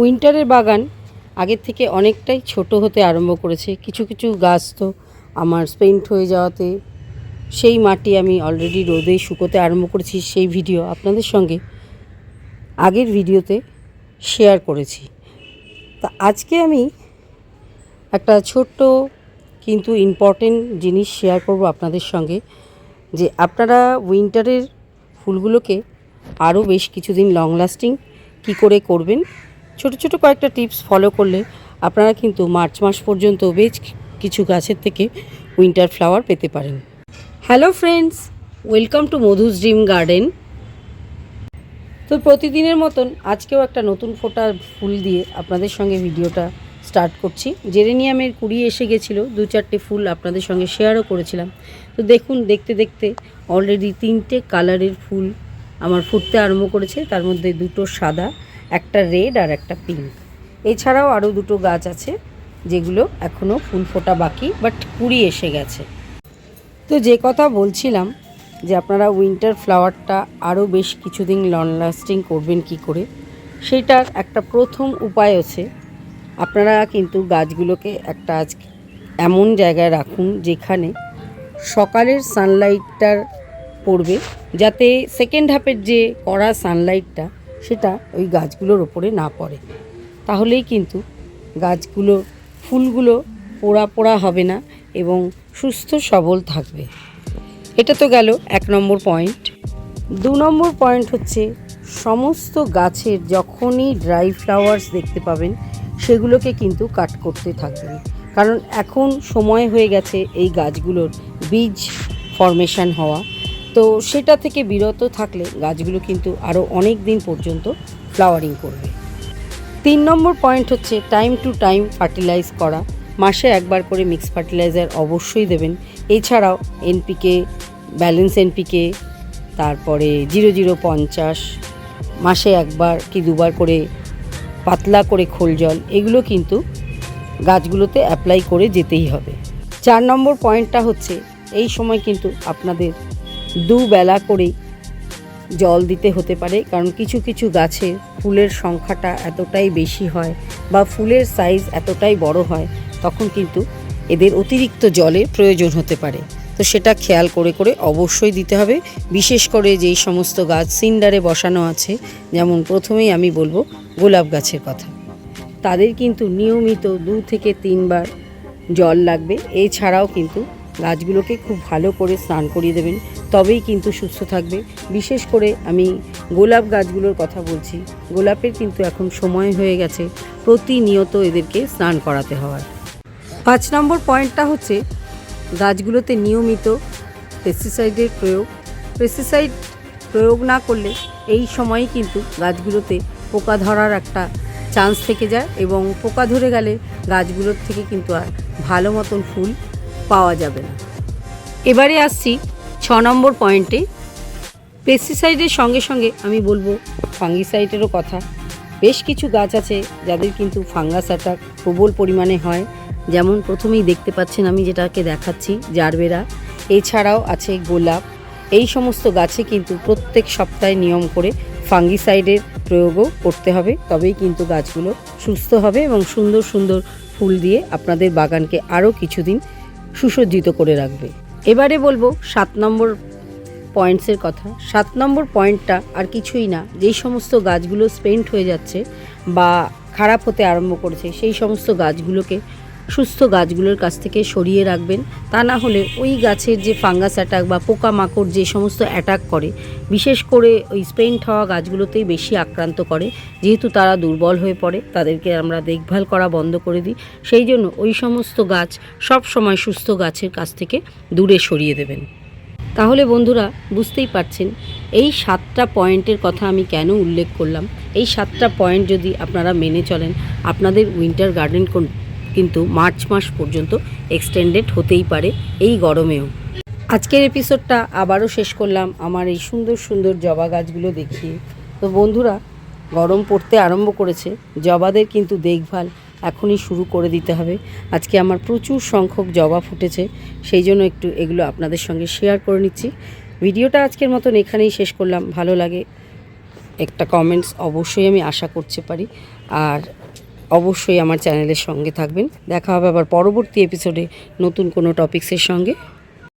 উইন্টারের বাগান আগের থেকে অনেকটাই ছোট হতে আরম্ভ করেছে। কিছু কিছু গাছ তো আমার স্পেন্ট হয়ে যাওয়াতে সেই মাটি আমি অলরেডি রোদে শুকোতে আরম্ভ করেছি সেই ভিডিও আপনাদের সঙ্গে আগের ভিডিওতে শেয়ার করেছি। তা আজকে আমি একটা ছোট্ট কিন্তু ইম্পর্টেন্ট জিনিস শেয়ার করব আপনাদের সঙ্গে, যে আপনারা উইন্টারের ফুলগুলোকে আরও বেশ কিছুদিন লং লাস্টিং কী করে করবেন ছোট ছোট কয়েকটা টিপস ফলো করলে আপনারা কিন্তু মার্চ মাস পর্যন্ত বেশ কিছু গাছের থেকে উইন্টার ফ্লাওয়ার পেতে পারেন। Hello friends, welcome to Madhu's dream garden. তো প্রতিদিনের মতন আজকেও একটা নতুন ফোটা ফুল দিয়ে আপনাদের সঙ্গে ভিডিওটা স্টার্ট করছি। জেরেনিয়ামের কুড়ি এসে গেছিল, দু চারটে ফুল আপনাদের সঙ্গে শেয়ারও করেছিলাম। তো দেখুন, দেখতে দেখতে অলরেডি তিনটে কালারের ফুল আমার ফুটতে আরম্ভ করেছে। তার মধ্যে দুটো সাদা একটা রেড আর একটা পিঙ্ক এছাড়াও আরও দুটো গাছ আছে, যেগুলো এখনও ফুল ফোটা বাকি বাট কুড়ি এসে গেছে। তো যে কথা বলছিলাম, যে আপনারা উইন্টার ফ্লাওয়ারটা আরও বেশ কিছুদিন লং লাস্টিং করবেন কি করে, সেটার একটা প্রথম উপায় আছে আপনারা কিন্তু গাছগুলোকে একটা আজ এমন জায়গায় রাখুন, যেখানে সকালের সানলাইটটার পড়বে, যাতে সেকেন্ড হাফের যে কড়া সানলাইটটা সেটা ওই গাছগুলোর ওপরে না পড়ে। তাহলেই কিন্তু গাছগুলো, ফুলগুলো পোড়া পোড়া হবে না এবং সুস্থ সবল থাকবে। এটা তো গেল এক নম্বর পয়েন্ট। দু নম্বর পয়েন্ট হচ্ছে সমস্ত গাছের যখনই ড্রাই ফ্লাওয়ার্স দেখতে পাবেন, সেগুলোকে কিন্তু কাট করতে থাকবেন। কারণ এখন সময় হয়ে গেছে এই গাছগুলোর বীজ ফরমেশন হওয়া। তো সেটা থেকে বিরত থাকলে গাছগুলো কিন্তু আরও অনেক দিন পর্যন্ত ফ্লাওয়ারিং করবে। তিন নম্বর পয়েন্ট হচ্ছে টাইম টু টাইম ফার্টিলাইজ করা। মাসে একবার করে মিক্স ফার্টিলাইজার অবশ্যই দেবেন। এছাড়াও এনপিকে, ব্যালেন্স এনপিকে, তারপরে জিরো জিরো পঞ্চাশ, মাসে একবার কি দুবার করে পাতলা করে খোল জল, এগুলো কিন্তু গাছগুলোতে অ্যাপ্লাই করে যেতেই হবে। চার নম্বর পয়েন্টটা হচ্ছে এই সময় কিন্তু আপনাদের দুবেলা করেই জল দিতে হতে পারে, কারণ কিছু কিছু গাছে ফুলের সংখ্যাটা এতটাই বেশি হয় বা ফুলের সাইজ এতটাই বড় হয়, তখন কিন্তু এদের অতিরিক্ত জলের প্রয়োজন হতে পারে। তো সেটা খেয়াল করে করে অবশ্যই দিতে হবে। বিশেষ করে যেই সমস্ত গাছ সিন্ডারে বসানো আছে, যেমন প্রথমেই আমি বলব গোলাপ গাছের কথা। তাদের কিন্তু নিয়মিত দু থেকে তিনবার জল লাগবে। এছাড়াও কিন্তু গাছগুলোকে খুব ভালো করে স্নান করিয়ে দেবেন, তবেই কিন্তু সুস্থ থাকবে। বিশেষ করে আমি গোলাপ গাছগুলোর কথা বলছি, গোলাপের কিন্তু এখন সময় হয়ে গেছে প্রতিনিয়ত এদেরকে স্নান করাতে হয় পাঁচ নম্বর পয়েন্টটা হচ্ছে গাছগুলোতে নিয়মিত পেস্টিসাইডের প্রয়োগ। পেস্টিসাইড প্রয়োগ না করলে এই সময়ই কিন্তু গাছগুলোতে পোকা ধরার একটা চান্স থেকে যায় এবং পোকা ধরে গেলে গাছগুলোর থেকে কিন্তু আর ভালো মতন ফুল পাওয়া যাবে না। এবারে আসছি ছ নম্বর পয়েন্টে। পেস্টিসাইডের সঙ্গে সঙ্গে আমি বলব ফাঙ্গিসাইডেরও কথা। বেশ কিছু গাছ আছে যাদের কিন্তু ফাঙ্গাস অ্যাটাক প্রবল পরিমাণে হয়। যেমন প্রথমেই দেখতে পাচ্ছেন আমি যেটাকে দেখাচ্ছি, জারবেরা। এছাড়াও আছে গোলাপ। এই সমস্ত গাছে কিন্তু প্রত্যেক সপ্তাহে নিয়ম করে ফাঙ্গিসাইডের প্রয়োগও করতে হবে। তবেই কিন্তু গাছগুলো সুস্থ হবে এবং সুন্দর সুন্দর ফুল দিয়ে আপনাদের বাগানকে আরও কিছুদিন সুসজ্জিত করে রাখবে। এবারে বলব সাত নম্বর পয়েন্টসের কথা। সাত নম্বর পয়েন্টটা আর কিছুই না, যেই সমস্ত গাছগুলো স্পেন্ট হয়ে যাচ্ছে বা খারাপ হতে আরম্ভ করেছে, সেই সমস্ত গাছগুলোকে সুস্থ গাছগুলোর কাছ থেকে সরিয়ে রাখবেন। তা না হলে ওই গাছের যে ফাঙ্গাস অ্যাটাক বা পোকামাকড় যে সমস্ত অ্যাটাক করে, বিশেষ করে ওই স্পেন্ট হওয়া গাছগুলোতেই বেশি আক্রান্ত করে। যেহেতু তারা দুর্বল হয়ে পড়ে, তাদেরকে আমরা দেখভাল করা বন্ধ করে দিই। সেই জন্য ওই সমস্ত গাছ সব সময় সুস্থ গাছের কাছ থেকে দূরে সরিয়ে দেবেন। তাহলে বন্ধুরা, বুঝতেই পারছেন, এই সাতটা পয়েন্টের কথা আমি কেন উল্লেখ করলাম? এই সাতটা পয়েন্ট যদি আপনারা মেনে চলেন, আপনাদের উইন্টার গার্ডেন কিন্তু মার্চ মাস পর্যন্ত এক্সটেন্ডেড হতেই পারে এই গরমেও। আজকের এপিসোডটা আবারও শেষ করলাম আমার এই সুন্দর সুন্দর জবা গাছগুলো দেখিয়ে। তো বন্ধুরা, গরম পড়তে আরম্ভ করেছে, জবাদের কিন্তু দেখভাল এখনই শুরু করে দিতে হবে। আজকে আমার প্রচুর সংখ্যক জবা ফুটেছে, সেই জন্য একটু এগুলো আপনাদের সঙ্গে শেয়ার করে নিচ্ছি। ভিডিওটা আজকের মতন এখানেই শেষ করলাম, ভালো লাগে। একটা কমেন্টস অবশ্যই আমি আশা করতে পারি। আর অবশ্যই আমার চ্যানেলের সঙ্গে থাকবেন। দেখা হবে আবার পরবর্তী এপিসোডে নতুন কোনো টপিক্সের সঙ্গে।